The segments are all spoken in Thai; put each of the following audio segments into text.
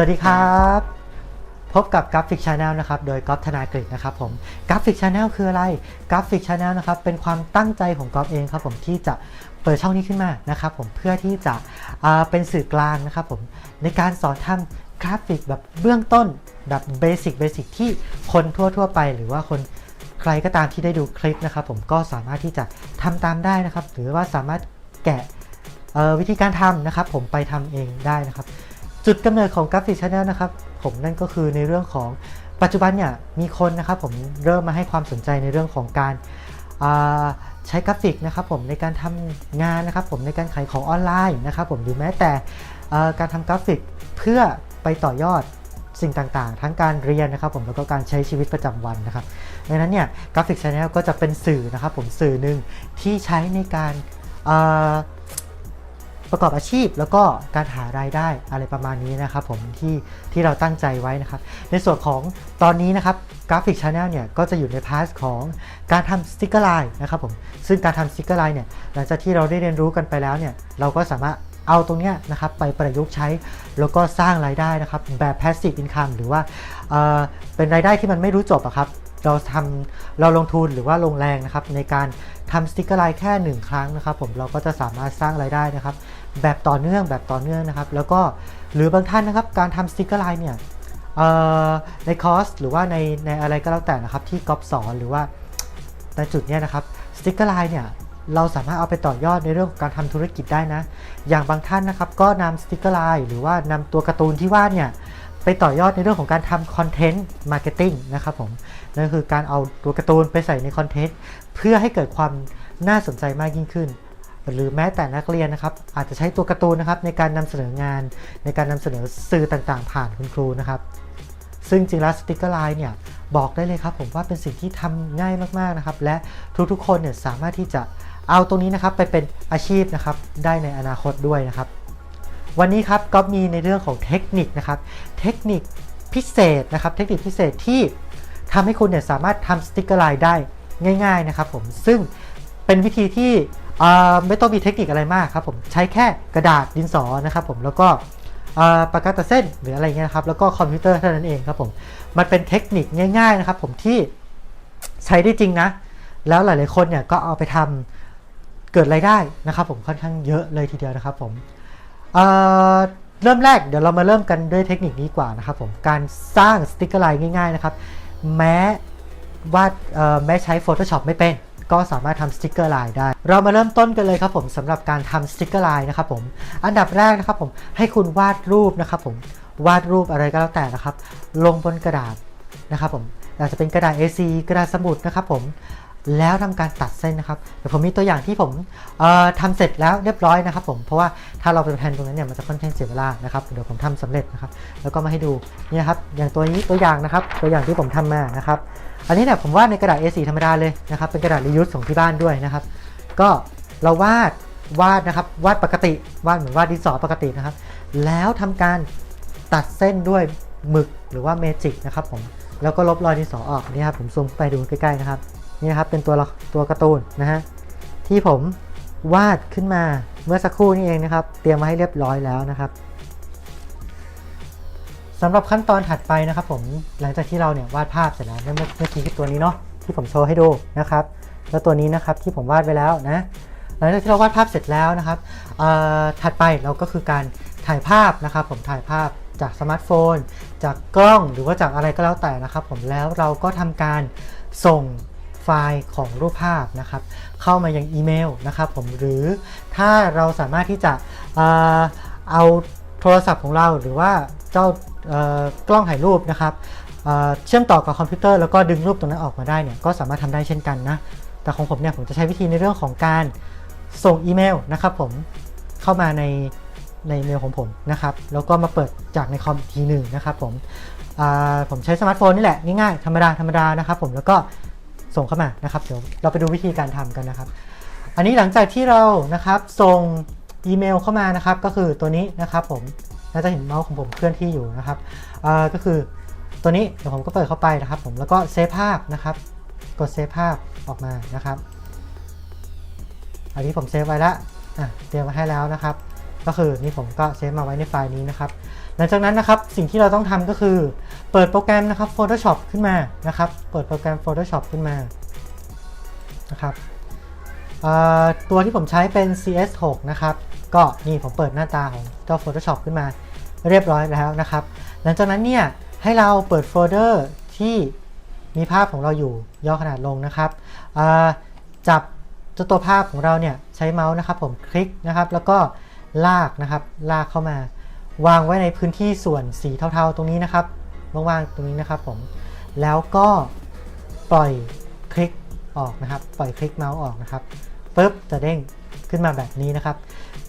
วัสดีครับ พบกับกราฟิกชาแนลนะครับ โดยกอฟธนากฤษนะครับผมกราฟิกชาแนลคืออะไรกราฟิกชาแนลนะครับ เป็นความตั้งใจของกอฟเองครับผมที่จะเปิดช่องนี้ขึ้นมานะครับผมเพื่อที่จะเป็นสื่อกลางนะครับผมในการสอนทำกราฟิกแบบเบื้องต้นแบบเบสิกเบสิกที่คนทั่ว ๆ ไป หรือว่าคนใครก็ตามที่ได้ดูคลิปนะครับผมก็สามารถที่จะทำตามได้นะครับ หรือว่าสามารถแกะวิธีการทำนะครับผมไปทำเองได้นะครับ จุดกำเนิดของกราฟิกชาแนลนะครับผมนั่นก็คือในเรื่องของปัจจุบันเนี่ยมีคนนะครับผมเริ่มมาให้ความสนใจในเรื่องของการใช้กราฟิกนะครับผมในการทำงานนะครับผมในการขายของออนไลน์นะครับผมหรือแม้แต่การทำกราฟิกเพื่อไปต่อยอดสิ่งต่างๆ ทั้งการเรียนนะครับผมแล้วก็การใช้ชีวิตประจำวันนะครับดังนั้นเนี่ยกราฟิกชาแนลก็จะเป็นสื่อนะครับผมสื่อหนึ่งที่ใช้ในการ ประกอบอาชีพ แล้วก็การหารายได้อะไรประมาณนี้นะครับผมที่ที่เราตั้งใจไว้นะครับ ในส่วนของตอนนี้นะครับกราฟิกชาแนลเนี่ยก็จะอยู่ในพาร์ทของการทำสติกเกอร์ไลน์นะครับผมซึ่งการทำสติกเกอร์ไลน์เนี่ยหลังจากที่เราได้เรียนรู้กันไปแล้วเนี่ยเราก็สามารถเอาตรงเนี้ยนะครับไปประยุกต์ใช้แล้วก็สร้างรายได้นะครับแบบ passive income หรือว่าเออเป็นรายได้ที่มันไม่รู้จบอะครับ เราทำเราลงทุนหรือว่าลงแรงนะครับในการทำสติกเกอร์ไลน์แค่ 1 ครั้งนะครับ ผมเราก็จะสามารถสร้างรายได้นะครับ แบบต่อเนื่องแบบต่อเนื่องนะครับ แล้วก็หรือบางท่านนะครับการทำสติกเกอร์ไลน์เนี่ยในคอร์สหรือว่าในในอะไรก็แล้วแต่นะครับที่ก๊อฟสอนหรือว่าในจุดนี้นะครับสติกเกอร์ไลน์เนี่ยเราสามารถเอาไปต่อยอดในเรื่องของการทำธุรกิจได้นะ อย่างบางท่านนะครับ ก็นำสติกเกอร์ไลน์หรือว่านำตัวการ์ตูนที่วาดเนี่ย ไปต่อยอดในเรื่องของการทำคอนเทนต์มาร์เก็ตติ้งนะครับผม นั่นคือการเอาตัวการ์ตูนไปใส่ในคอนเทนต์เพื่อให้เกิดความน่าสนใจมากยิ่งขึ้น หรือแม้แต่นักเรียนนะครับ อาจจะใช้ตัวการ์ตูนนะครับ ในการนำเสนองาน ในการนำเสนอสื่อต่างๆ ผ่านคุณครูนะครับ ซึ่งจริงแล้วสติกเกอร์ไลน์เนี่ยบอกได้เลยครับผมว่าเป็นสิ่งที่ทำง่ายมากๆนะครับ และทุกๆคนเนี่ยสามารถที่จะเอาตรงนี้นะครับไปเป็นอาชีพนะครับได้ในอนาคตด้วยนะครับ วันนี้ครับก็มีในเรื่องของเทคนิคนะครับ เทคนิคพิเศษนะครับ เทคนิคพิเศษที่ ทำให้คุณเนี่ยสามารถทำสติกเกอร์ไลน์ได้ง่าย ๆนะครับผมซึ่งเป็นวิธีที่ไม่ต้องมีเทคนิคอะไรมากครับผมใช้แค่กระดาษดินสอนะครับผมแล้วก็ปากกาตัดเส้นหรืออะไรเงี้ยครับแล้วก็คอมพิวเตอร์เท่านั้นเองครับผมมันเป็นเทคนิคง่าย ๆนะครับ ผมที่ใช้ได้จริงนะ แล้วหลายๆคนเนี่ยก็เอาไปทำเกิดรายได้นะครับ ผมค่อนข้างเยอะเลยทีเดียวนะครับผมเเริ่มแรกเดี๋ยวเรามาเริ่มกันด้วยเทคนิคนี้กว่านะครับผมการสร้างสติกเกอร์ไลน์ง่ายๆนะครับ แม้วาดแม้ใช้ Photoshop ไม่เป็นก็สามารถทำสติกเกอร์ไลน์ได้ เรามาเริ่มต้นกันเลยครับผมสำหรับการทำสติกเกอร์ไลน์นะครับผมอันดับแรกนะครับผมให้คุณวาดรูปนะครับผมวาดรูปอะไรก็แล้วแต่นะครับ ลงบนกระดาษนะครับผมอาจจะเป็นกระดาษ A4 กระดาษสมุดนะครับผม แล้วทำการตัดเส้นนะครับเดี๋ยวผมมีตัวอย่างที่ผมเอ่อทำเสร็จแล้วเรียบร้อยนะครับ ผมเพราะว่าถ้าเราไปแทนตรงนั้นเนี่ยมันจะค่อนข้างเสียเวลานะครับเดี๋ยวผมทำสำเร็จนะครับ แล้วก็มาให้ดูนี่ครับอย่างตัวนี้ตัวอย่างนะครับ ตัวอย่างที่ผมทำมานะครับ อันนี้เนี่ยผมวาดในกระดาษ A4 ธรรมดาเลยนะครับ เป็นกระดาษรียูสของที่บ้านด้วยนะครับ ก็เราวาดวาดนะครับวาดปกติวาดเหมือนวาดดินสอปกตินะครับ แล้วทำการตัดเส้นด้วยหมึกหรือว่าเมจิกนะครับผมแล้วก็ลบรอยดินสอออกนี่ครับผมซูมไปดูใกล้ๆนะครับ นี่นะครับเป็นตัวตัวการ์ตูนนะฮะที่ผมวาดขึ้นมาเมื่อสักครู่นี้เองนะครับ เตรียมมาให้เรียบร้อยแล้วนะครับสำหรับขั้นตอนถัดไปนะครับ ผมหลังจากที่เราเนี่ยวาดภาพเสร็จแล้วเมื่อเมื่อกี้คือตัวนี้เนาะที่ผมโชว์ให้ดูนะครับ แล้วตัวนี้นะครับที่ผมวาดไว้แล้วนะหลังจากที่เราวาดภาพเสร็จแล้วนะครับถัดไปเราก็คือการถ่ายภาพนะครับ ผมถ่ายภาพจากสมาร์ทโฟน จากกล้องหรือว่าจากอะไรก็แล้วแต่นะครับ ผมแล้วเราก็ทำการส่ง ไฟล์ของรูปภาพนะครับ เข้ามายังอีเมลนะครับผมหรือถ้าเราสามารถที่จะเอาโทรศัพท์ของเราหรือว่าเจ้ากล้องถ่ายรูปนะครับเชื่อมต่อกับคอมพิวเตอร์แล้วก็ดึงรูปตรงนั้นออกมาได้เนี่ยก็สามารถทำได้เช่นกันนะ แต่ของผมเนี่ยผมจะใช้วิธีในเรื่องของการส่งอีเมลนะครับผมเข้ามาในในเมลของผมนะครับ แล้วก็มาเปิดจากในคอมอีกทีหนึ่งนะครับผมผมใช้สมาร์ทโฟนนี่แหละง่ายๆธรรมดาธรรมดานะครับผมแล้วก็ ส่งเข้ามานะครับเดี๋ยวเราไปดูวิธีการทำกันนะครับ อันนี้หลังจากที่เรานะครับส่งอีเมลเข้ามานะครับ ก็คือตัวนี้นะครับผมน่าจะเห็นเมาส์ของผมเคลื่อนที่อยู่นะครับก็คือตัวนี้เดี๋ยวผมก็เปิดเข้าไปนะครับ ผมแล้วก็เซฟภาพนะครับ กดเซฟภาพออกมานะครับ อันนี้ผมเซฟไว้แล้วอะเตรียมไว้ให้แล้วนะครับ ก็คือนี่ผมก็เซฟมาไว้ในไฟล์นี้นะครับ ลังจากนั้นนะครับสิ่งที่เราต้องทำก็คือ เปิดโปรแกรมนะครับ Photoshop ขึ้นมานะครับ เปิดโปรแกรม Photoshop ขึ้นมานะครับตัวที่ผมใช้เป็น CS6 นะครับ ก็นี่ผมเปิดหน้าตาของเจ้า Photoshop ขึ้นมาเรียบร้อยแล้วนะครับ หลังจากนั้นเนี่ยให้เราเปิดโฟลเดอร์ที่มีภาพของเราอยู่ย่อขนาดลงนะครับจับจตัวภาพของเราเนี่ยใช้เมาส์นะครับ ผมคลิกนะครับ แล้วก็ลากนะครับลากเข้ามา วางไว้ในพื้นที่ส่วนสีเทาๆตรงนี้นะครับว่างๆตรงนี้นะครับผมแล้วก็ปล่อยคลิกออกนะครับ ปล่อยคลิกเมาส์ออกนะครับปุ๊บจะเด้งขึ้นมาแบบนี้นะครับ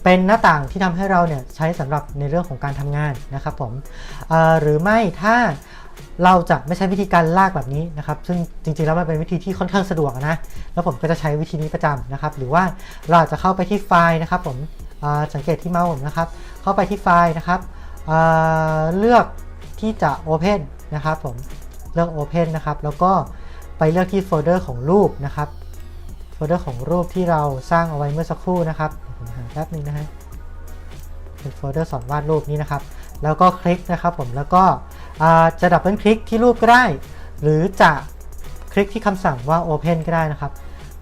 เป็นหน้าต่างที่ทำให้เราเนี่ยใช้สำหรับในเรื่องของการทำงานนะครับผมหรือไม่ถ้าเราจะไม่ใช้วิธีการลากแบบนี้นะครับ ซึ่งจริงๆแล้วมันเป็นวิธีที่ค่อนข้างสะดวกนะ แล้วผมก็จะใช้วิธีนี้ประจำนะครับ หรือว่าเราจะเข้าไปที่ไฟล์นะครับผมสังเกตที่เมาส์ผมนะครับ เข้าไปที่ไฟล์นะครับอ่าเลือกที่จะ Open นะครับผมเลือก Open นะครับ แล้วก็ไปเลือกที่โฟลเดอร์ของรูปนะครับโฟลเดอร์ของรูปที่เราสร้างเอาไว้เมื่อสักครู่นะครับผมหาแป๊บนึงนะฮะเป็นโฟลเดอร์สอนวาดรูปนี้นะครับ แล้วก็คลิกนะครับผมแล้วก็จะดับเบิลคลิกที่รูปก็ได้ หรือจะคลิกที่คำสั่งว่า Open ก็ได้นะครับ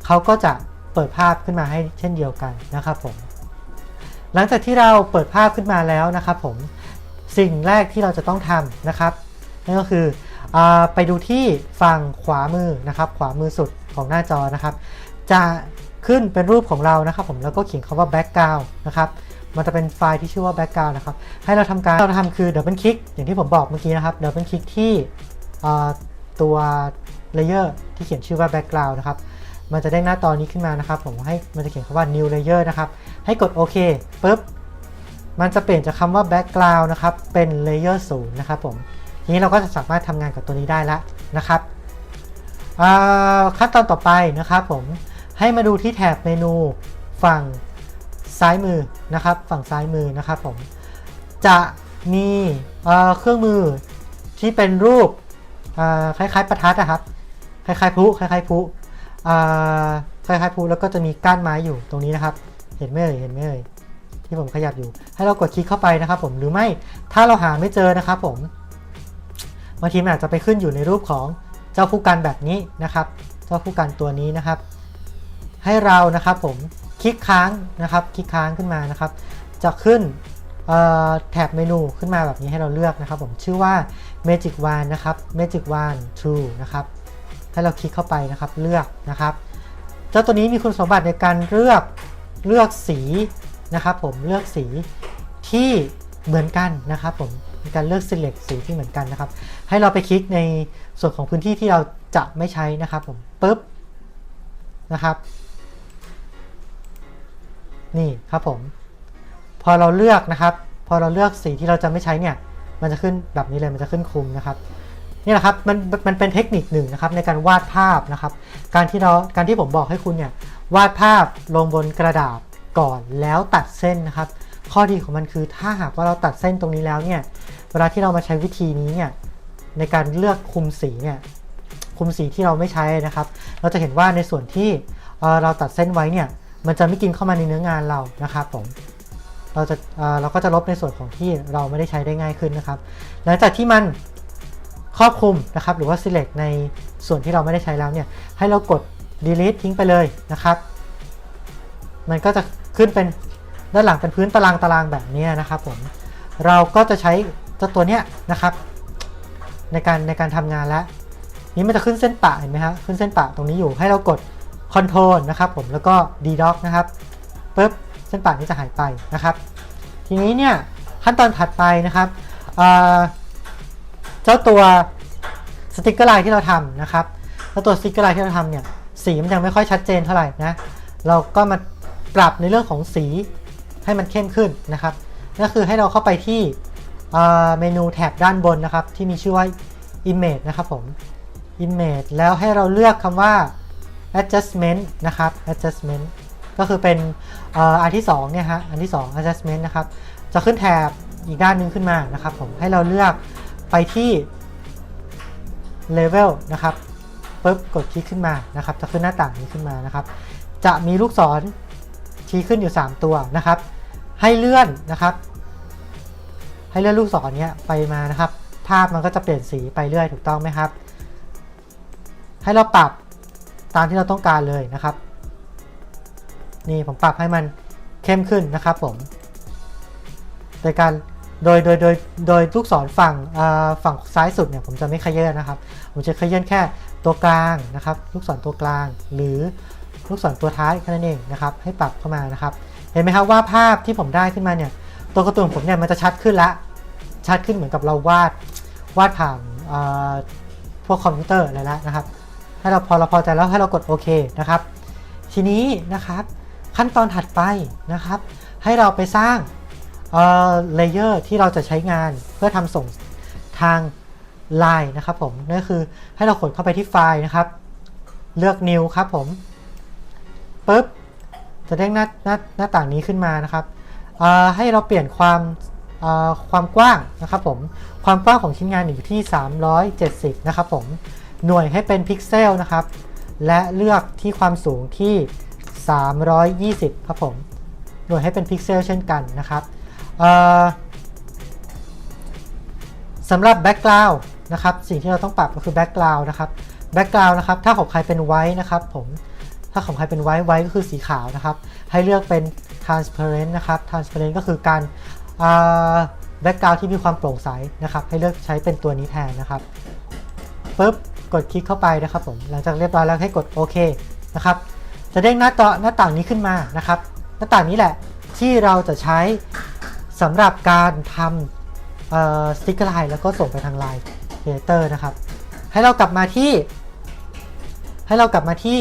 เขาก็จะเปิดภาพขึ้นมาให้เช่นเดียวกันนะครับผม หลังจากที่เราเปิดภาพขึ้นมาแล้วนะครับผมสิ่งแรกที่เราจะต้องทำนะครับนั่นก็คืออไปดูที่ฝั่งขวามือนะครับ ขวามือสุดของหน้าจอนะครับ จะขึ้นเป็นรูปของเรานะครับ ผมแล้วก็เขียนคำว่า background นะครับมันจะเป็นไฟล์ที่ชื่อว่า background นะครับ ให้เราทำการเราทำคือ double click อย่างที่ผมบอกเมื่อกี้นะครับ double click ที่ตัว layer ที่เขียนชื่อว่า background นะครับ มันจะได้หน้าตอนนี้ขึ้นมานะครับ ผมให้มันจะเขียนคำว่า new layer นะครับ ให้กดโอเคปุ๊บมันจะเปลี่ยนจากคำว่า background นะครับ เป็น layer 0นะครับผมทีนี้เราก็จะสามารถทำงานกับตัวนี้ได้แล้วนะครับขั้นตอนต่อไปนะครับผมให้มาดูที่แถบเมนูฝั่งซ้ายมือนะครับ ฝั่งซ้ายมือนะครับผมจะมีเครื่องมือที่เป็นรูปคล้ายๆประทัดนะครับ คล้ายๆพลุคล้ายๆพลุ คล้ายๆพลุแล้วก็จะมีก้านไม้อยู่ตรงนี้นะครับ เห็นไหมเอ่ยเห็นไหมเอ่ยที่ผมขยับอยู่ ให้เรากดคลิกเข้าไปนะครับ ผมหรือไม่ถ้าเราหาไม่เจอนะครับ ผมบางทีมันอาจจะไปขึ้นอยู่ในรูปของเจ้าผู้กันแบบนี้นะครับ เจ้าผู้กันตัวนี้นะครับ ให้เรานะครับผมคลิกค้างนะครับ คลิกค้างขึ้นมานะครับ จะขึ้นแถบเมนูขึ้นมาแบบนี้ให้เราเลือกนะครับ ผมชื่อว่า Magic Wand นะครับ Magic Wand True นะครับ ให้เราคลิกเข้าไปนะครับเลือกนะครับ เจ้าตัวนี้มีคุณสมบัติในการเลือกเลือกสีนะครับ ผมเลือกสีที่เหมือนกันนะครับ ผมการเลือก select สีที่เหมือนกันนะครับ ให้เราไปคลิกในส่วนของพื้นที่ที่เราจะไม่ใช้นะครับผมปุ๊บนะครับ นี่ครับผม พอเราเลือกนะครับ พอเราเลือกสีที่เราจะไม่ใช้เนี่ย มันจะขึ้นแบบนี้เลยมันจะขึ้นคุมนะครับ นี่แหละครับมันมันเป็นเทคนิคหนึ่งนะครับในการวาดภาพนะครับ การที่เราการที่ผมบอกให้คุณเนี่ยวาดภาพลงบนกระดาษก่อนแล้วตัดเส้นนะครับ ข้อดีของมันคือถ้าหากว่าเราตัดเส้นตรงนี้แล้วเนี่ยเวลาที่เรามาใช้วิธีนี้เนี่ยในการเลือกคุมสีเนี่ยคุมสีที่เราไม่ใช้นะครับ เราจะเห็นว่าในส่วนที่เราตัดเส้นไว้เนี่ยมันจะไม่กินเข้ามาในเนื้องานเรานะครับผมเราจะเราก็จะลบในส่วนของที่เราไม่ได้ใช้ได้ง่ายขึ้นนะครับ หลังจากที่มัน ครอบคลุมนะครับหรือว่า select ในส่วนที่เราไม่ได้ใช้แล้วเนี่ยให้เรากด delete ทิ้งไปเลยนะครับ มันก็จะขึ้นเป็นด้านหลังเป็นพื้นตารางตารางแบบนี้นะครับผมเราก็จะใช้เจ้าตัวเนี้ยนะครับ ในการในการทำงานแล้วนี้มันจะขึ้นเส้นปะเห็นไหมครับขึ้นเส้นปะตรงนี้อยู่ให้เรากด Control นะครับผมแล้วก็ D Doc นะครับปุ๊บเส้นปะนี้จะหายไปนะครับ ทีนี้เนี่ยขั้นตอนถัดไปนะครับ เจ้าตัวสติกเกอร์ไลน์ที่เราทำนะครับเจ้าตัวสติกเกอร์ไลน์ที่เราทำเนี่ยสีมันยังไม่ค่อยชัดเจนเท่าไหร่นะเราก็มาปรับในเรื่องของสีให้มันเข้มขึ้นนะครับก็คือให้เราเข้าไปที่เมนูแถบด้านบนนะครับ ที่มีชื่อว่า Image นะครับผม Image แล้วให้เราเลือกคำว่า adjustment นะครับ adjustment ก็คือเป็นอันที่2เนี่ยฮะ อันที่ 2 adjustment นะครับ จะขึ้นแถบอีกด้านหนึงขึ้นมานะครับผม ให้เราเลือก ไปที่ level นะครับปุ๊บกดคลิกขึ้นมานะครับจะขึ้นหน้าต่างนี้ขึ้นมานะครับ จะมีลูกศรชี้ขึ้นอยู่ 3 ตัวนะครับ ให้เลื่อนนะครับ ให้เลื่อนลูกศรเนี้ยไปมานะครับ ภาพมันก็จะเปลี่ยนสีไปเรื่อยถูกต้องไหมครับ ให้เราปรับตามที่เราต้องการเลยนะครับ นี่ผมปรับให้มันเข้มขึ้นนะครับผม โดยการ โดยโดยโดยโดยลูกศรฝั่งฝั่งซ้ายสุดเนี่ยผมจะไม่ขยื่นนะครับ ผมจะขยื่นแค่ตัวกลางนะครับ ลูกศรตัวกลาง หรือลูกศรตัวท้ายแค่นั้นเองนะครับ ให้ปรับเข้ามานะครับ เห็นไหมครับว่าภาพที่ผมได้ขึ้นมาเนี่ย ตัวการ์ตูนผมเนี่ยมันจะชัดขึ้นละ ชัดขึ้นเหมือนกับเราวาดวาดผ่านพวกคอมพิวเตอร์อะไรแล้วนะครับ ให้เราพอเราพอใจแล้วให้เรากดโอเคนะครับ ทีนี้นะครับขั้นตอนถัดไปนะครับ ให้เราไปสร้าง เลเยอร์ที่เราจะใช้งานเพื่อทำส่งทาง Line นะครับผมนั่นคือให้เรากดเข้าไปที่ไฟล์นะครับ เลือก New ครับผมปุ๊บจะได้งหน้าหน้าหน้าต่างนี้ขึ้นมานะครับให้เราเปลี่ยนความความกว้างนะครับผมความกว้างของชิ้นงานอยู่ที่ 370 นะครับผมหน่วยให้เป็นพิกเซลนะครับ และเลือกที่ความสูงที่ 320 ครับผมหน่วยให้เป็นพิกเซลเช่นกันนะครับ สำหรับแบ็กกราว n ์นะครับสิ่งที่เราต้องปรับก็คือแบ็กกราว n ์นะครับแบ็กกราว n ์นะครับถ้าของใครเป็นไว้นะครับผมถ้าของใครเป็นไว้ไว้ก็คือสีขาวนะครับ ให้เลือกเป็น transparent นะครับ transparent ก็คือการแบ็กกราว n ์ที่มีความโปร่งใสนะครับ ให้เลือกใช้เป็นตัวนี้แทนนะครับปุ๊บกดคลิกเข้าไปนะครับผมหลังจากเรียบร้อยแล้วให้กดโอเคนะครับจะเด้งหน้าต่อหน้าต่างนี้ขึ้นมานะครับ หน้าต่างนี้แหละที่เราจะใช้ สำหรับการทำสติ๊กเกอร์ไลน์แล้วก็ส่งไปทางไลน์ครีเอเตอร์นะครับ ให้เรากลับมาที่ ให้เรากลับมาที่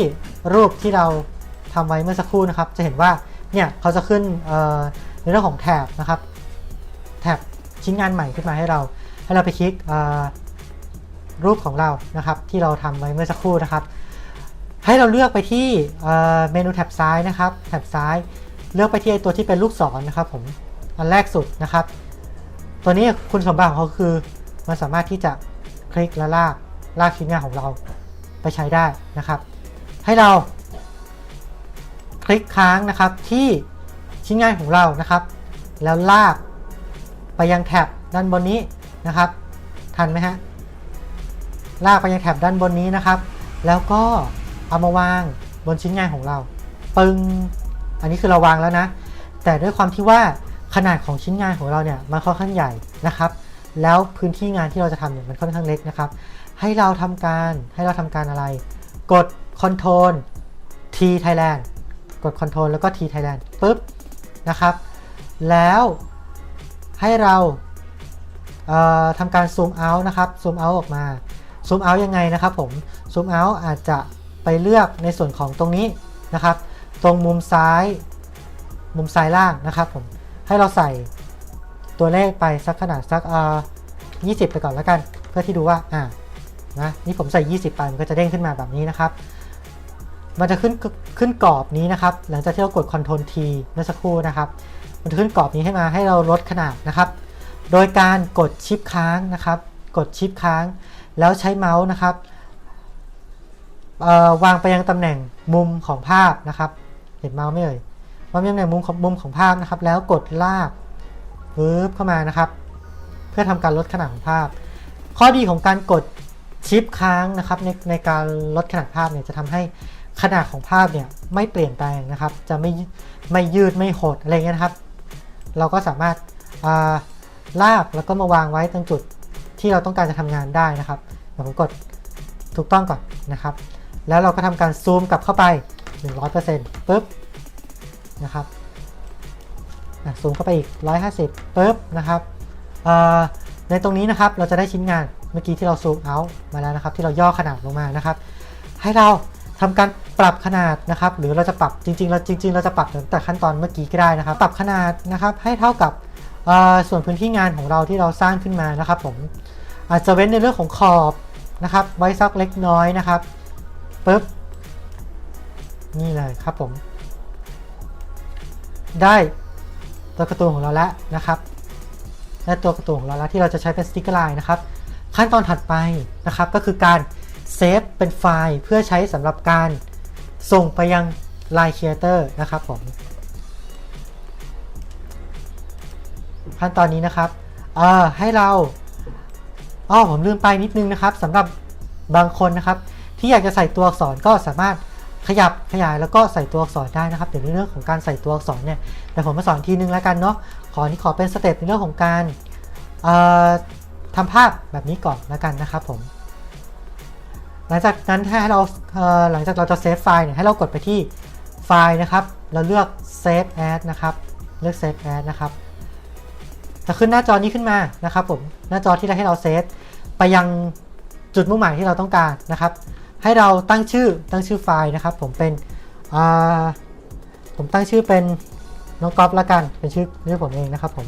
รูปที่เราทำไว้เมื่อสักครู่นะครับ จะเห็นว่าเนี่ยเขาจะขึ้นในเรื่องของแถบนะครับแถบชิ้นงานใหม่ขึ้นมาให้เรา ให้เราไปคลิกรูปของเรานะครับ ที่เราทำไว้เมื่อสักครู่นะครับ ให้เราเลือกไปที่เมนูแถบซ้ายนะครับแถบซ้าย เลือกไปที่ไอตัวที่เป็นลูกศรนะครับผม อันแรกสุดนะครับ ตัวนี้คุณสมบัติของเขาคือมันสามารถที่จะคลิกและลากลากชิ้นงานของเราไปใช้ได้นะครับ ให้เรา คลิกค้างนะครับที่ชิ้นงานของเรานะครับ แล้วลากไปยังแถบด้านบนนี้นะครับ ทันไหมฮะลากไปยังแถบด้านบนนี้นะครับ แล้วก็เอามาวางบนชิ้นงานของเรา ปึง อันนี้คือเราวางแล้วนะ แต่ด้วยความที่ว่า ขนาดของชิ้นงานของเราเนี่ยมันค่อนข้างใหญ่นะครับ แล้วพื้นที่งานที่เราจะทำเนี่ยมันค่อนข้างเล็กนะครับ ให้เราทำการให้เราทำการอะไร กด Ctrl T Thailand กด Ctrl แล้วก็ T Thailand ปุ๊บนะครับ แล้วให้เราเทำการซูมเอาท์นะครับซูมเอาท์ออกมาซูมเอาท์ยังไงนะครับผมซูมเอาท์อาจจะไปเลือกในส่วนของตรงนี้นะครับ ตรงมุมซ้าย มุมซ้ายล่างนะครับผม ให้เราใส่ตัวเลขไปสักขนาดสักอ่อ20ไปก่อนแล้วกัน เพื่อที่ดูว่าอ่านะนี่ผมใส่ 20 ไปมันก็จะเด้งขึ้นมาแบบนี้นะครับมันจะขึ้นขึ้นกรอบนี้นะครับ หลังจากที่เรากด Ctrl T เมื่อสักครู่นะครับ มันจะขึ้นกรอบนี้ให้มาให้เราลดขนาดนะครับ โดยการกดชิปค้างนะครับ กดชิปค้าง แล้วใช้เมาส์นะครับวางไปยังตำแหน่งมุมของภาพนะครับ เห็นเมาส์ไหม่เอ่ย วางไปยังตำแหน่งมุมของมุมของภาพนะครับ แล้วกดลากปึ๊บเข้ามานะครับ เพื่อทำการลดขนาดของภาพ ข้อดีของการกดชิปค้างนะครับในในการลดขนาดภาพเนี่ยจะทำให้ขนาดของภาพเนี่ยไม่เปลี่ยนแปลงนะครับ จะไม่ไม่ยืดไม่หดอะไรเงี้ยนะครับ เราก็สามารถาลากแล้วก็มาวางไว้ตรงจุดที่เราต้องการจะทำงานได้นะครับเดี๋ยวผมกดถูกต้องก่อนนะครับ แล้วเราก็ทำการซูมกลับเข้าไป 100%ปุ๊บ นะครับอะซูมเข้าไปอีก 150ปุ๊บนะครับในตรงนี้นะครับเราจะได้ชิ้นงานเมื่อกี้ที่เราซูมเอามาแล้วนะครับ ที่เราย่อขนาดลงมานะครับ ให้เราทำการปรับขนาดนะครับ หรือเราจะปรับจริงๆเราจริง ๆ เราจะปรับตั้งแต่ขั้นตอนเมื่อกี้ก็ได้นะครับ ปรับขนาดนะครับให้เท่ากับส่วนพื้นที่งานของเราที่เราสร้างขึ้นมานะครับผมอาจจะเว้นในเรื่องของขอบนะครับ ไว้สักเล็กน้อยนะครับปุ๊บนี่เลยครับผม ได้ตัวการ์ตูนของเราแล้วนะครับได้ตัวการ์ตูนของเราแล้วที่เราจะใช้เป็นสติ๊กเกอร์ไลน์นะครับ ขั้นตอนถัดไปนะครับก็คือการเซฟเป็นไฟล์เพื่อใช้สำหรับการส่งไปยัง Line Creator นะครับผมขั้นตอนนี้นะครับเอ่อให้เราอ๋อผมลืมไปนิดนึงนะครับสำหรับบางคนนะครับ ที่อยากจะใส่ตัวอักษรก็สามารถ ขยับขยายแล้วก็ใส่ตัวอักษรได้นะครับเดี๋ยวในเรื่องของการใส่ตัวอักษรเนี่ยเดี๋ยวผมมาสอนทีนึงแล้วกันเนาะขอที่ขอเป็นสเต็ปในเรื่องของการทำภาพแบบนี้ก่อนแล้วกันนะครับผมหลังจากนั้นให้เราเหลังจากเราจะเซฟไฟล์เนี่ยให้เรากดไปที่ไฟล์นะครับ เราเลือก Save As นะครับ เลือก Save As นะครับจะขึ้นหน้าจอนี้ขึ้นมานะครับผมหน้าจอที่เราให้เราเซฟไปยังจุดมุ่งหมายที่เราต้องการนะครับ ให้เราตั้งชื่อตั้งชื่อไฟล์นะครับ ผมเป็นผมตั้งชื่อเป็นน้องก๊อฟละกัน เป็นชื่อชื่อผมเองนะครับผม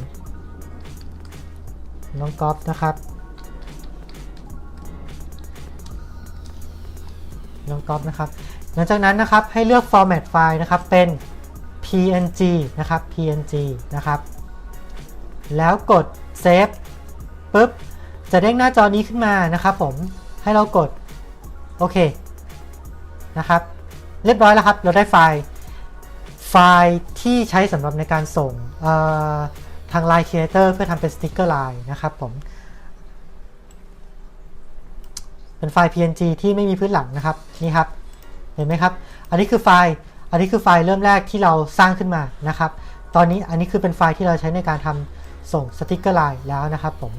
น้องก๊อฟนะครับ น้องก๊อฟนะครับ หลังจากนั้นนะครับให้เลือก format ไฟล์นะครับเป็น png นะครับ png นะครับ แล้วกด save ปุ๊บ จะเด้งหน้าจอนี้ขึ้นมานะครับผม ให้เรากด โอเคนะครับ เรียบร้อยแล้วครับ เราได้ไฟล์ไฟล์ที่ใช้สำหรับในการส่งทาง Line Creator เพื่อทำเป็นสติกเกอร์ Line นะครับผม เป็นไฟล์ PNG ที่ไม่มีพื้นหลังนะครับนี่ครับ เห็นไหมครับ อันนี้คือไฟล์ อันนี้คือไฟล์เริ่มแรกที่เราสร้างขึ้นมานะครับ ตอนนี้อันนี้คือเป็นไฟล์ที่เราใช้ในการทำส่งสติกเกอร์ไลน์แล้วนะครับผม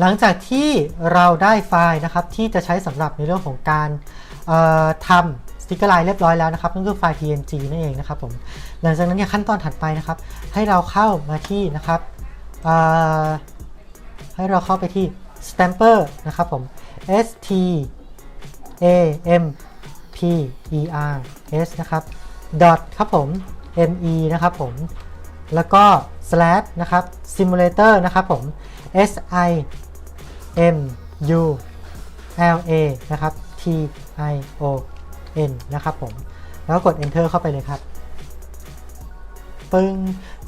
หลังจากที่เราได้ไฟล์นะครับที่จะใช้สำหรับในเรื่องของการทำสติกเกอร์ไลน์เรียบร้อยแล้วนะครับนั่นคือไฟล์ PNG นั่นเองนะครับผมหลังจากนั้นเนี่ยขั้นตอนถัดไปนะครับ ให้เราเข้ามาที่นะครับให้เราเข้าไปที่ stamper นะครับผม S T A M P E R S นะครับ dot ครับผม M E นะครับผมแล้วก็ slash นะครับ simulator นะครับผม S I M U L A นะครับ T I O N นะครับผม แล้วกด enter เข้าไปเลยครับ ปึ้ง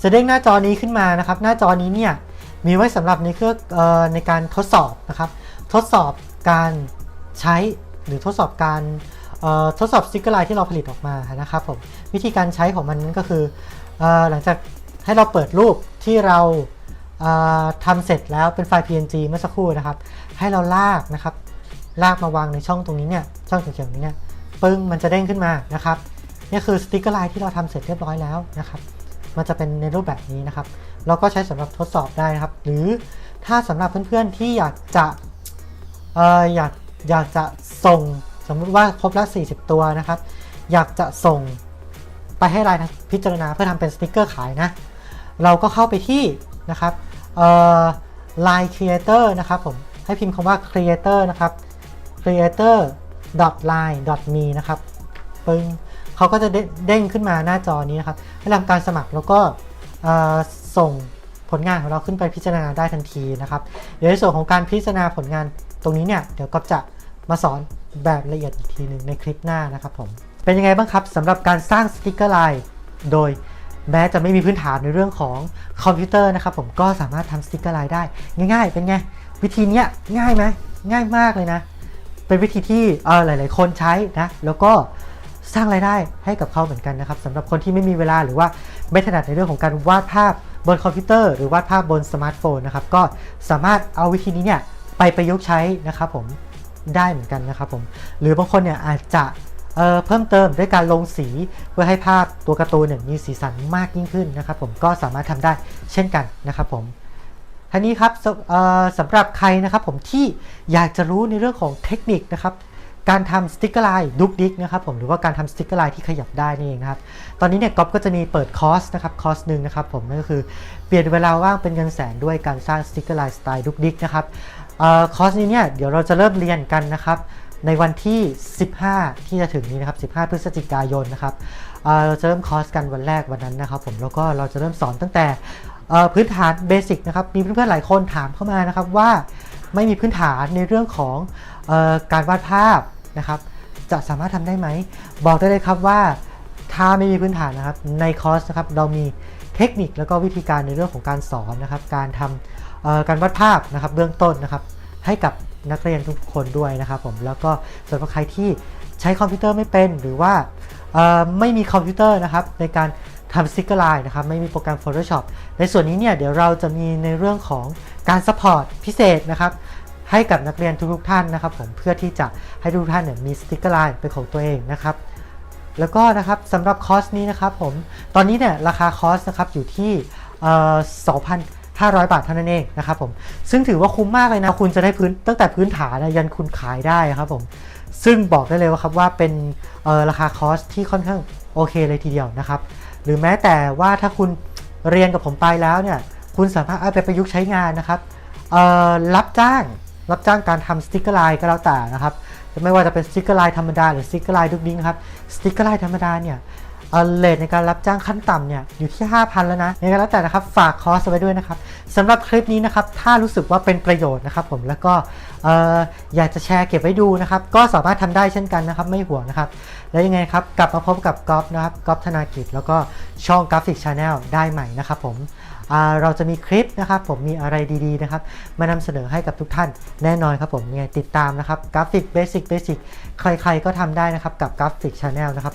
จะเด้งหน้าจอนี้ขึ้นมานะครับ หน้าจอนี้เนี่ย มีไว้สำหรับในเครื่องเออในการทดสอบนะครับ ทดสอบการใช้หรือทดสอบการเอ่อทดสอบสติกเกอร์ไลน์ที่เราผลิตออกมานะครับผม วิธีการใช้ของมันก็คือเออหลังจากให้เราเปิดรูปที่เรา ทำเสร็จแล้วเป็นไฟล์ PNG เมื่อสักครู่นะครับ ให้เราลากนะครับ ลากมาวางในช่องตรงนี้เนี่ยช่องเขียวๆนี้เนี่ยปึ้งมันจะเด้งขึ้นมานะครับนี่คือสติกเกอร์ไลน์ที่เราทำเสร็จเรียบร้อยแล้วนะครับมันจะเป็นในรูปแบบนี้นะครับ เราก็ใช้สำหรับทดสอบได้นะครับ หรือถ้าสำหรับเพื่อนๆที่อยากจะเอออยากอยากจะส่งสมมุติว่าครบละ 40 ตัวนะครับ อยากจะส่งไปให้รายพิจารณาเพื่อทำเป็นสติกเกอร์ขายนะ เราก็เข้าไปที่นะครับ เอ่อ Line Creator นะครับผมให้พิมพ์คำว่า Creator นะครับ creator line me นะครับปึ้งเขาก็จะเด้งขึ้นมาหน้าจอนี้นะครับให้ทำการสมัครแล้วก็ส่งผลงานของเราขึ้นไปพิจารณาได้ทันทีนะครับ เดี๋ยวในส่วนของการพิจารณาผลงานตรงนี้เนี่ย เดี๋ยวก็จะมาสอนแบบละเอียดอีกทีหนึ่งในคลิปหน้านะครับผม เป็นยังไงบ้างครับสำหรับการสร้างสติกเกอร์ไลน์โดย แม้จะไม่มีพื้นฐานในเรื่องของคอมพิวเตอร์นะครับผมก็สามารถทำสติกเกอร์ไลน์ได้ ง่าย ๆ เป็นไง วิธีนี้ง่ายไหมง่ายมากเลยนะ เป็นวิธีที่เออหลาย ๆ คนใช้นะ แล้วก็สร้างรายได้ให้กับเขาเหมือนกันนะครับสำหรับคนที่ไม่มีเวลาหรือว่าไม่ถนัดในเรื่องของการวาดภาพบนคอมพิวเตอร์ หรือวาดภาพบนสมาร์ทโฟนนะครับก็สามารถเอาวิธีนี้เนี่ยไปประยุกต์ใช้นะครับผมได้เหมือนกันนะครับผมหรือบางคนเนี่ยอาจจะ เเพิ่มเติมด้วยการลงสีเพื่อให้ภาพตัวการ์ตูนมีสีสันมากยิ่งขึ้นนะครับผมก็สามารถทำได้เช่นกันนะครับผมท่านี้ครับสสำหรับใครนะครับผมที่อยากจะรู้ในเรื่องของเทคนิคนะครับการทำสติกเกอร์ไลน์ดุกดิกนะครับผมหรือว่าการทำสติกเกอร์ไลน์ที่ขยับได้นี่เองครับตอนนี้เนี่ยก๊อฟก็จะมีเปิดคอร์สนะครับคอร์สหนึ่งนะครับผมนั่นก็คือเปลี่ยนเวลาว่างเป็นเงินแสนด้วยการสร้างสติกเกอร์ไลน์สไตล์ดุกดิกนะครับออคอร์สนี้เนี่ยเดี๋ยวเราจะเริ่มเรียนกันนะครับ ในวันที่ 15 ที่จะถึงนี้นะครับ 15 พฤศจิกายนนะครับเราจะเริ่มคอร์สกันวันแรกวันนั้นนะครับผมแล้วก็เราจะเริ่มสอนตั้งแต่พื้นฐานเบสิกนะครับมีเพื่อนๆหลายคนถามเข้ามานะครับว่าไม่มีพื้นฐานในเรื่องของออการวาดภาพนะครับจะสามารถทำได้ไหม บอกได้เลยครับว่าถ้าไม่มีพื้นฐานนะครับในคอร์สนะครับเรามีเทคนิคแล้วก็วิธีการในเรื่องของการสอนนะครับการทำการวาดภาพนะครับเบื้องต้นนะครับให้กับ นักเรียนทุกคนด้วยนะครับผมแล้วก็สำหรับใครที่ใช้คอมพิวเตอร์ไม่เป็นหรือว่าไม่มีคอมพิวเตอร์นะครับในการทำสติกเกอร์ไลน์นะครับไม่มีโปรแกรม Photoshop ในส่วนนี้เนี่ยเดี๋ยวเราจะมีในเรื่องของการซัพพอร์ตพิเศษนะครับให้กับนักเรียนทุกๆท่านนะครับผมเพื่อที่จะให้ทุกท่านเนี่ยมีสติกเกอร์ไลน์เป็นของตัวเองนะครับแล้วก็นะครับสำหรับคอร์สนี้นะครับผมตอนนี้เนี่ยราคาคอร์สนะครับอยู่ที่เ500 บาทเท่านั้นเองนะครับผมซึ่งถือว่าคุ้มมากเลยนะคุณจะได้พื้นตั้งแต่พื้นฐานนะยันคุณขายได้ครับผมซึ่งบอกได้เลยว่าครับว่าเป็นราคาคอสที่ค่อนข้างโอเคเลยทีเดียวนะครับหรือแม้แต่ว่าถ้าคุณเรียนกับผมไปแล้วเนี่ยคุณสามารถเอาไปประยุกต์ใช้งานนะครับรับจ้างรับจ้างการทำสติกเกอร์ไลน์ก็แล้วแต่นะครับไม่ว่าจะเป็นสติกเกอร์ไลน์ธรรมดาหรือสติกเกอร์ไลน์ดุกดิ้งครับสติกเกอร์ไลน์ธรรมดาเนี่ย เออเลทในการรับจ้างขั้นต่ำเนี่ยอยู่ที่ 5,000 แล้วนะยังไงแล้วแต่นะครับฝากคอร์สไว้ด้วยนะครับสำหรับคลิปนี้นะครับถ้ารู้สึกว่าเป็นประโยชน์นะครับผมแล้วก็เอออยากจะแชร์เก็บไว้ดูนะครับก็สามารถทำได้เช่นกันนะครับไม่ห่วงนะครับแล้วยังไงครับกลับมาพบกับก๊อฟนะครับก๊อฟธนากิจ แล้วก็ช่องกราฟิกชาแนลได้ใหม่นะครับผมเราจะมีคลิปนะครับผมมีอะไรดีๆนะครับมานำเสนอให้กับทุกท่านแน่นอนครับผมยังไงติดตามนะครับกราฟิกเบสิกเบสิกใครๆก็ทำได้นะครับกับกราฟิกชาแนลนะครับ